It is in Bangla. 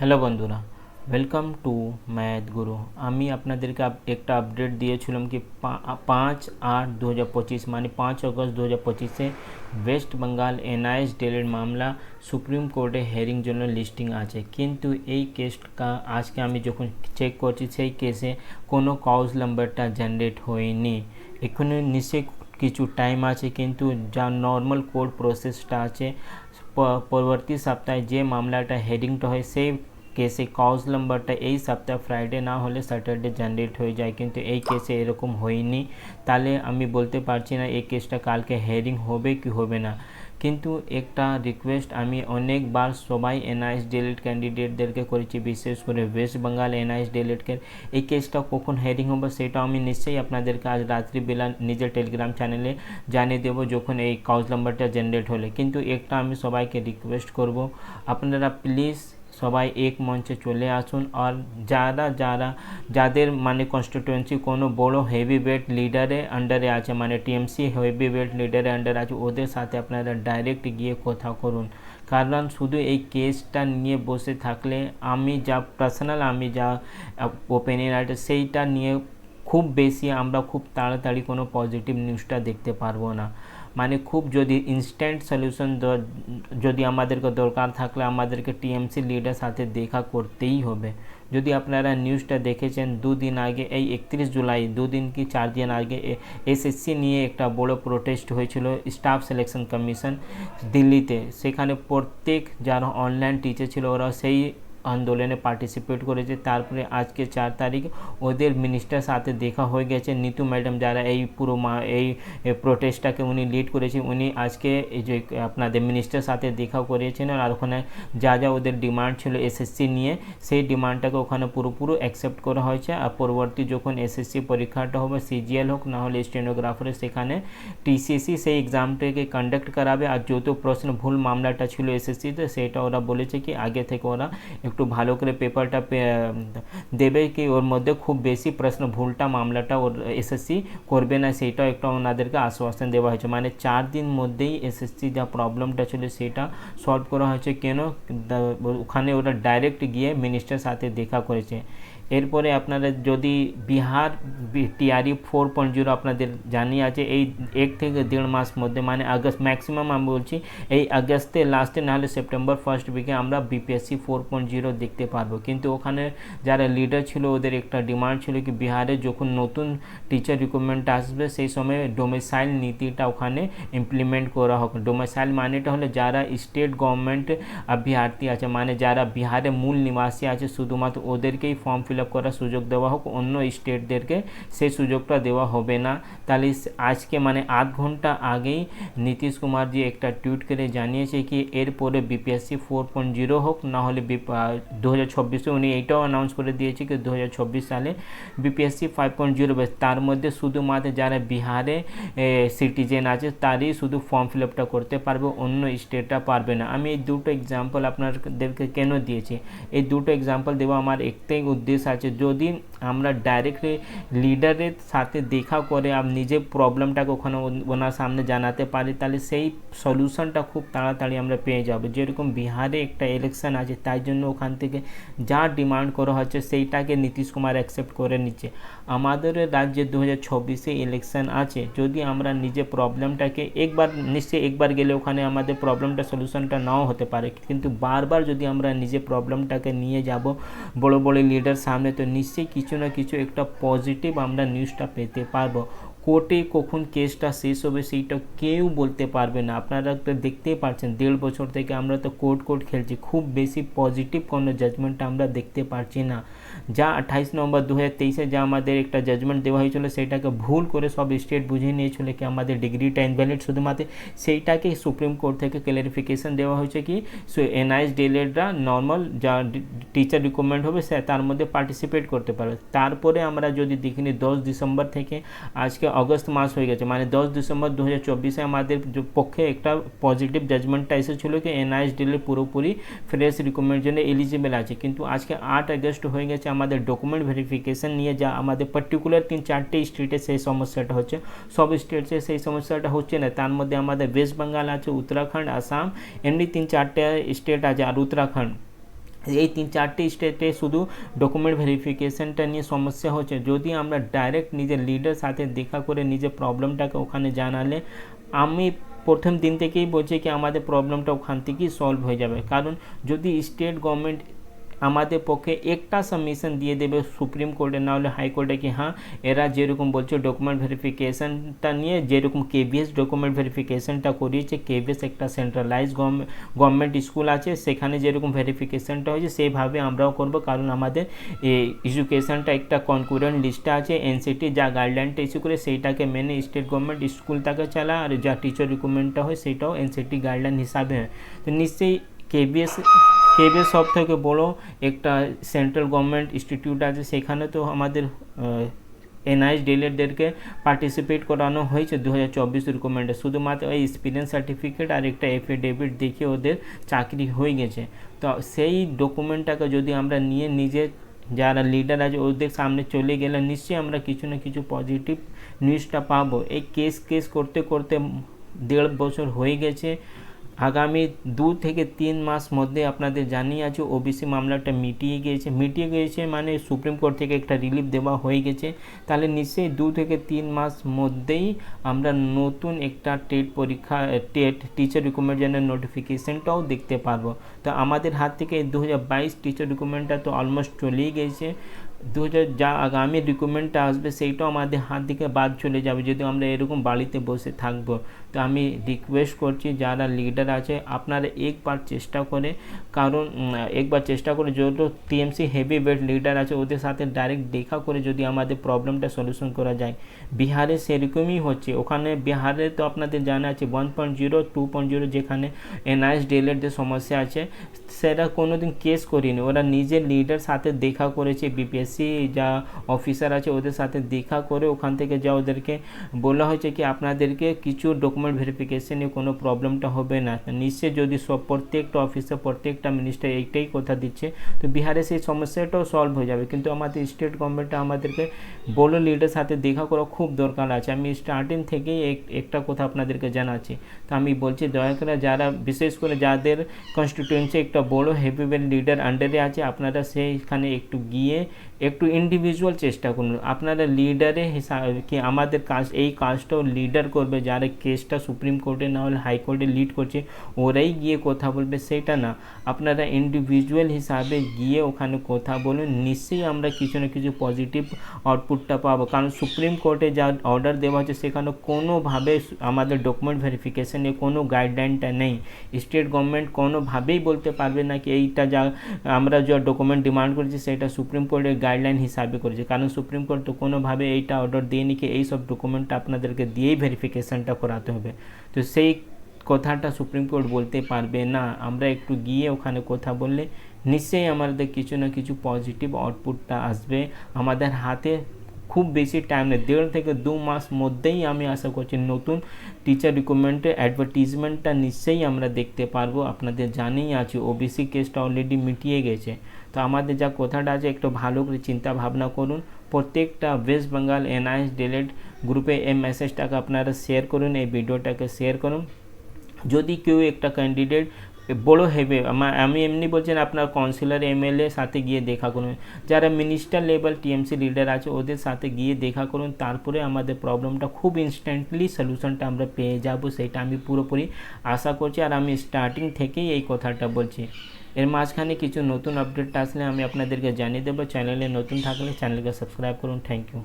হ্যালো বন্ধুরা ওয়েলকাম টু ম্যাথ গুরু আমি আপনাদেরকে একটা আপডেট দিয়েছিলাম কি পাঁচ আট দু হাজার পঁচিশ মানে পাঁচ আগস্ট দু হাজার পঁচিশে ওয়েস্ট বেঙ্গল এনআইএস ডেলের মামলা সুপ্রিম কোর্টে হেয়ারিং জন্য লিস্টিং আছে। কিন্তু এই কেসটা আজকে আমি যখন চেক করছি, সেই কেসে কোনো কাউজ নাম্বারটা জেনারেট হয়নি। এখানে নিশ্চয়ই কিছু টাইম আছে কিন্তু যা নর্মাল কোর্ট প্রসেসটা আছে পরবর্তী সপ্তাহে যে মামলাটা হেডিংটা হয় সেই কেসে কাউজ নাম্বারটা এই সপ্তাহে ফ্রাইডে না হলে স্যাটারডে জেনারেট হয়ে যায় কিন্তু এই কেসে এরকম হয়নি তাহলে আমি বলতে পারছি না এই কেসটা কালকে হেডিং হবে কি হবে না কিন্তু একটা রিকোয়েস্ট আমি অনেকবার সবাই এনআইএস ডিলিট ক্যান্ডিডেটদেরকে করেছি, বিশেষ করে ওয়েস্ট বেঙ্গাল এনআইএস ডিলিটকে এই কেসটা কখন হেয়ারিং হবে সেটা আমি নিশ্চয়ই আপনাদেরকে আজ রাত্রিবেলা নিজের টেলিগ্রাম চ্যানেলে জানিয়ে দেবো যখন এই কাউজ নাম্বারটা জেনারেট হলে। কিন্তু একটা আমি সবাইকে রিকোয়েস্ট করব, আপনারা প্লিজ সবাই এক মঞ্চে চলে আসুন। আর যারা যারা, যাদের মানে কনস্টিটুয়েন্সি কোনো বড় হেভি ওয়েট লিডারে আন্ডারে আছে মানে টিএমসি হেভি ওয়েট লিডারে আন্ডারে আছে, ওদের সাথে আপনারা ডাইরেক্ট গিয়ে কথা করুন। কারণ শুধু এই কেসটা নিয়ে বসে থাকলে আমি যা পার্সোনাল আমি যা ওপেনিয়ন আছে সেইটা নিয়ে খুব বেশি আমরা খুব তাড়াতাড়ি কোনো পজিটিভ নিউজটা দেখতে পারব না। মানে খুব যদি ইনস্ট্যান্ট সলিউশন যদি আমাদেরকে দরকার থাকলে আমাদেরকে টিএমসি লিডার সাথে দেখা করতেই হবে। যদি আপনারা নিউজটা দেখেছেন, দুদিন আগে, এই একত্রিশ জুলাই, দুদিন কি চার দিন আগে এসএসসি নিয়ে একটা বড় প্রোটেস্ট হয়েছিল স্টাফ সিলেকশন কমিশন দিল্লিতে। সেখানে প্রত্যেক যারা অনলাইন টিচার ছিল, ওরা সেই আন্দোলনে পার্টিসিপেট করেছে। তারপরে আজকে চার তারিখ ওদের মিনিস্টার সাথে দেখা হয়ে গেছে। নিতু ম্যাডাম যারা এই পুরো এই প্রোটেস্টটাকে উনি লিড করেছে, উনি আজকে এই যে আপনাদের মিনিস্টার সাথে দেখা করিয়েছেন আর ওখানে যা যা ওদের ডিমান্ড ছিল এসএসসি নিয়ে, সেই ডিমান্ডটাকে ওখানে পুরোপুরো অ্যাকসেপ্ট করা হয়েছে। আর পরবর্তী যখন এসএসসি পরীক্ষাটা হবে সিজিএল হোক, না হলে স্টেনোগ্রাফারে সেখানে টিসিসি সেই এক্সামটাকে কন্ডাক্ট করাবে। আর যত প্রশ্ন ভুল মামলাটা ছিল এসএসসিতে সেটা ওরা বলেছে কি, আগে থেকে ওরা একটু ভালো করে পেপারটা দেবে কি ওর মধ্যে খুব বেশি প্রশ্ন, ভুলটা, মামলাটা ওর এসএসসি করবে না সেইটাও একটু ওনাদেরকে আশ্বাসন দেওয়া হয়েছে। মানে চার দিন মধ্যেই এসএসসি যা প্রবলেমটা ছিল সেটা সলভ করা হয়েছে। কেন? ওখানে ওরা ডাইরেক্ট গিয়ে মিনিস্টার সাথে দেখা করেছে। এরপরে আপনারা যদি Bihar TRE four point zero আপনাদের জানিয়ে আছে, এই এক থেকে দেড় মাস মধ্যে মানে আগস্ট ম্যাক্সিমাম আমি বলছি, এই আগস্টে লাস্টে নাহলে সেপ্টেম্বর ফার্স্ট উইকে আমরা বিপিএসসি ফোর পয়েন্ট জিরো দেখতে পারব। কিন্তু ওখানে যারা লিডার ছিল, ওদের একটা ডিমান্ড ছিল কি বিহারে যখন নতুন টিচার রিক্রুটমেন্ট আসবে, সেই সময় ডোমিসাইল নীতিটা ওখানে ইমপ্লিমেন্ট করা হোক। ডোমিসাইল মানেটা হলো যারা স্টেট গভর্নমেন্ট অভ্যর্থী আছে মানে যারা বিহারে মূল নিবাসী আছে, শুধুমাত্র ওদেরকেই ফর্ম ফিল আপ করার সুযোগ দেওয়া হোক অন্য স্টেটদেরকে সেই সুযোগটা দেওয়া হবে না। তাহলে আজকে মানে আধ ঘণ্টা আগেই নীতিশ কুমারজি একটা টুইট করে জানিয়েছে কি, এরপরে বিপিএসসি ফোর পয়েন্ট জিরো হোক, না হলে দু হাজার চব্বিশে উনি এইটাও অ্যানাউন্স করে দিয়েছে কি, দু হাজার চব্বিশ সালে বিপিএসসি ফাইভ পয়েন্ট জিরো তার মধ্যে শুধুমাত্র যারা বিহারে সিটিজেন আছে, তারই শুধু ফর্ম ফিল আপটা করতে পারবে, অন্য স্টেটটা পারবে না। আমি এই দুটো এক্সাম্পল আপনাদেরকে কেন দিয়েছি? এই দুটো এক্সাম্পল দেওয়া আমার একটাই উদ্দেশ্য আছে। যদি আমরা ডাইরেক্টলি লিডারের সাথে দেখা করে আম নিজে প্রবলেমটাকে ওখানে ওন- ওনার সামনে জানাতে পারি, তাহলে সেই সলিউশনটা খুব তাড়াতাড়ি আমরা পেয়ে যাব। যেরকম বিহারে একটা ইলেকশন আছে, তাই জন্য ওখান থেকে যা ডিমান্ড করা হচ্ছে, সেইটাকে নীতিশ কুমার অ্যাকসেপ্ট করে নিচ্ছে। আমাদের রাজ্যে দু হাজার চব্বিশে ইলেকশন আছে, যদি আমরা নিজে প্রবলেমটাকে একবার, নিশ্চয়ই একবার গেলে ওখানে আমাদের প্রবলেমটা সলিউশনটা নাও হতে পারে। কিন্তু বারবার যদি আমরা নিজে প্রবলেমটাকে নিয়ে যাব, বড় বড় লিডার সামনে, তো নিশ্চয়ই কিছু না কিছু একটা পজিটিভ আমরা নিউজটা পেতে পারব। কোর্টে কখন কেসটা শেষ হবে সেইটা কেউ বলতে পারবে না। আপনারা তো দেখতেই পাচ্ছেন দেড় বছর থেকে আমরা তো কোর্ট কোর্ট খেলছি, খুব বেশি পজিটিভ কোনো জাজমেন্ট আমরা দেখতে পারছি না। যা আঠাইশ নভেম্বর দু হাজার তেইশে যা আমাদের একটা জাজমেন্ট দেওয়া হয়েছিল, সেটাকে ভুল করে সব স্টেট বুঝিয়ে নিয়েছিল কি আমাদের ডিগ্রিটা ইনভ্যালিড শুধুমাত্র। সেইটাকে সুপ্রিম কোর্ট থেকে ক্লারিফিকেশন দেওয়া হয়েছে কি, সো এনআইএস ডিলেটরা নর্মাল যা টিচার রিকমেন্ড হবে, সে তার মধ্যে পার্টিসিপেট করতে পারবে। তারপরে আমরা যদি দেখিনি দশ ডিসেম্বর থেকে, আজকে অগস্ট মাস হয়ে গেছে। মানে দশ ডিসেম্বর দু হাজার আমাদের পক্ষে একটা পজিটিভ জাজমেন্টটা এসেছিল কি এনআইএস ডিলে পুরোপুরি ফ্রেশ রিকমেন্ড জন্য এলিজিবল আছে। কিন্তু আজকে আট আগস্ট হয়ে গেছে আমাদের ডকুমেন্ট ভেরিফিকেশন নিয়ে যা আমাদের পার্টিকুলার তিন চারটে স্টেটে সেই সমস্যাটা হচ্ছে। সব স্টেটে সেই সমস্যাটা হচ্ছে না। তার মধ্যে আমাদের ওয়েস্ট বেঙ্গল আছে, উত্তরাখণ্ড আসাম এমনি তিন চারটে স্টেট আছে। আর উত্তরাখণ্ড এই তিন চারটি স্টেটে শুধু ডকুমেন্ট ভেরিফিকেশানটা নিয়ে সমস্যা হচ্ছে। যদি আমরা ডাইরেক্ট নিজের লিডার সাথে দেখা করে নিজের প্রবলেমটাকে ওখানে জানালে, আমি প্রথম দিন থেকেই বলছি কি আমাদের প্রবলেমটা ওখান থেকেই সলভ হয়ে যাবে। কারণ যদি স্টেট গভর্নমেন্ট আমাদের পক্ষে একটা সাবমিশন দিয়ে দেবে সুপ্রিম কোর্টে না হলে হাইকোর্টে কি হ্যাঁ? এরা যেরকম বলছে ডকুমেন্ট ভেরিফিকেশনটা নিয়ে, যেরকম কেবিএস ডকুমেন্ট ভেরিফিকেশনটা করিয়েছে কেবিএস একটা সেন্ট্রালাইজ গভর্নমেন্ট স্কুল আছে, সেখানে যেরকম ভেরিফিকেশনটা হয়েছে, সেইভাবে আমরাও করব। কারণ আমাদের এডুকেশনটা একটা কনকুরেন্ট লিস্টে আছে এনসিটি যা গাইডলাইনটা ইস্যু করে, সেইটাকে মেনে স্টেট গভর্নমেন্ট স্কুল তাকে চালা আর যা টিচার রিক্রুটমেন্টটা হয়, সেটাও এনসিটি গাইডলাইন হিসাবে হয়। তো নিশ্চয়ই কেবিএস কেবিএস সব থেকে বড় একটা সেন্ট্রাল গভর্নমেন্ট ইনস্টিটিউট আছে। সেখানে তো আমাদের এনআইএস ডিলেটদেরকে পার্টিসিপেট করানো হয়েছে দু হাজার চব্বিশ রিকমেন্ডে শুধুমাত্র ওই এক্সপিরিয়েন্স সার্টিফিকেট আর একটা এফিডেভিট দেখিয়ে ওদের চাকরি হয়ে গেছে। তো সেই ডকুমেন্টটাকে যদি আমরা নিয়ে নিজে যারা লিডার আছে, ওদের সামনে চলে গেলে নিশ্চয়ই আমরা কিছু না কিছু পজিটিভ নিউজটা পাবো। এই কেস কেস করতে করতে দেড় বছর হয়ে গেছে। আগামী দু থেকে তিন মাস মধ্যে আপনাদের জানিয়ে আছে ওবিসি মামলাটা মিটিয়ে গিয়েছে। মিটিয়ে গিয়েছে মানে সুপ্রিম কোর্ট থেকে একটা রিলিফ দেওয়া হয়ে গেছে। তাহলে নিশ্চয়ই দু থেকে তিন মাস মধ্যেই আমরা নতুন একটা টেট পরীক্ষা, টেট টিচার রিকমেন্ডেশনের নোটিফিকেশনটাও দেখতে পারব। তো আমাদের হাত থেকে দু হাজার বাইশ টিচার রিকমেন্ডটা তো অলমোস্ট চলেই গেছে। দু হাজার যা আগামী রিক্রুটমেন্টটা আসবে, সেইটাও আমাদের হাত থেকে বাদ চলে যাবে যদি আমরা এরকম বাড়িতে বসে থাকব। তো আমি রিকোয়েস্ট করছি, যারা লিডার আছে, আপনারা একবার চেষ্টা করে, কারণ একবার চেষ্টা করে, যত টিএমসি হেভি ওয়েট লিডার আছে, ওদের সাথে ডাইরেক্ট দেখা করে যদি আমাদের প্রবলেমটা সলিউশন করা যায়। বিহারে সেরকমই হচ্ছে। ওখানে বিহারে তো আপনাদের জানা আছে one point zero two point zero যেখানে এনআইএস ডিএলএড সমস্যা আছে সেটা কোনোদিন কেস করিনি। ওরা নিজের লিডার সাথে দেখা করেছে বিপিএসসি যা অফিসার আছে ওদের সাথে দেখা করে ওখান থেকে যা ওদেরকে বলা হয়েছে কি আপনাদেরকে কিছু ডকুমেন্ট ভেরিফিকেশনে কোনো প্রবলেমটা হবে না। নিশ্চয়ই যদি সব প্রত্যেকটা অফিসার প্রত্যেকটা মিনিস্টার এইটাই কথা দিচ্ছে, তো বিহারে সেই সমস্যাটাও সলভ হয়ে যাবে। কিন্তু আমাদের স্টেট গভর্নমেন্টটা আমাদেরকে বড় লিডার সাথে দেখা করা খুব দরকার আছে। আমি স্টার্টিং থেকেই এক, একটা কথা আপনাদেরকে জানাচ্ছি। তো আমি বলছি দয়া করে যারা, বিশেষ করে যাদের কনস্টিটিউয়েন্সি একটা বড় হেভিওয়েট লিডার আন্ডারে আছে। আপনারা সেইখানে একটু গিয়ে একটু ইন্ডিভিজুয়াল চেষ্টা করুন। আপনারা লিডারে হিসাব কি আমাদের কাজ, এই কাজটাও লিডার করবে, যারা কেসটা সুপ্রিম কোর্টে না হলে হাইকোর্টে লিড করছে, ওরাই গিয়ে কথা বলবে, সেটা না। আপনারা ইন্ডিভিজুয়াল হিসাবে গিয়ে ওখানে কথা বলুন, নিশ্চয়ই আমরা কিছু না কিছু পজিটিভ আউটপুটটা পাবো। কারণ সুপ্রিম কোর্টে যা অর্ডার দেওয়া হচ্ছে, সেখানে কোনোভাবে আমাদের ডকুমেন্ট ভেরিফিকেশনে কোনো গাইডলাইনটা নেই। স্টেট গভর্নমেন্ট কোনোভাবেই বলতে পারবে না কি, এইটা যা আমরা যা ডকুমেন্ট ডিমান্ড করেছি, সেটা সুপ্রিম কোর্টের গাইডলাইন হিসাবে করেছে। কারণ সুপ্রিম কোর্ট তো কোনোভাবে এইটা অর্ডার দিয়েনি কি এই সব ডকুমেন্টটা আপনাদেরকে দিয়েই ভেরিফিকেশানটা করাতে হবে। তো সেই কথাটা সুপ্রিম কোর্ট বলতে পারবে না। আমরা একটু গিয়ে ওখানে কথা বললে নিশ্চয়ই আমাদের কিছু না কিছু পজিটিভ আউটপুটটা আসবে। আমাদের হাতে খুব বেশি টাইম নেই। দেড় থেকে দু মাস মধ্যেই আমি আশা করছি নতুন টিচার রিক্রুটমেন্টের অ্যাডভার্টিজমেন্টটা নিশ্চয়ই আমরা দেখতে পারব। আপনাদের জানেই আছে ওবিসি কেসটা অলরেডি মিটিয়ে গেছে। তো আমাদের যা কথাটা আছে, একটু ভালো করে চিন্তা ভাবনা করুন। প্রত্যেকটা ওয়েস্ট বেঙ্গল এনআইএস ডিলেট গ্রুপে এই মেসেজটাকে আপনারা শেয়ার করুন, এই ভিডিওটাকে শেয়ার করুন। যদি কেউ একটা ক্যান্ডিডেট বড় হেবে, আমি এমনি বলছেন আপনার কাউন্সিলর এমএলএ সাথে গিয়ে দেখা করুন। যারা মিনিস্টার লেভেল টিএমসি লিডার আছে, ওদের সাথে গিয়ে দেখা করুন। তারপরে আমাদের প্রবলেমটা খুব ইনস্ট্যান্টলি সলিউশনটা আমরা পেয়ে যাব, সেটা আমি পুরোপুরি আশা করছি। আর আমি স্টার্টিং থেকেই এই কথাটা বলছি। এর মাঝখানে কিছু নতুন আপডেট আসলে আমি আপনাদেরকে জানিয়ে দেবো। চ্যানেলে নতুন থাকলে চ্যানেলকে সাবস্ক্রাইব করুন। Thank you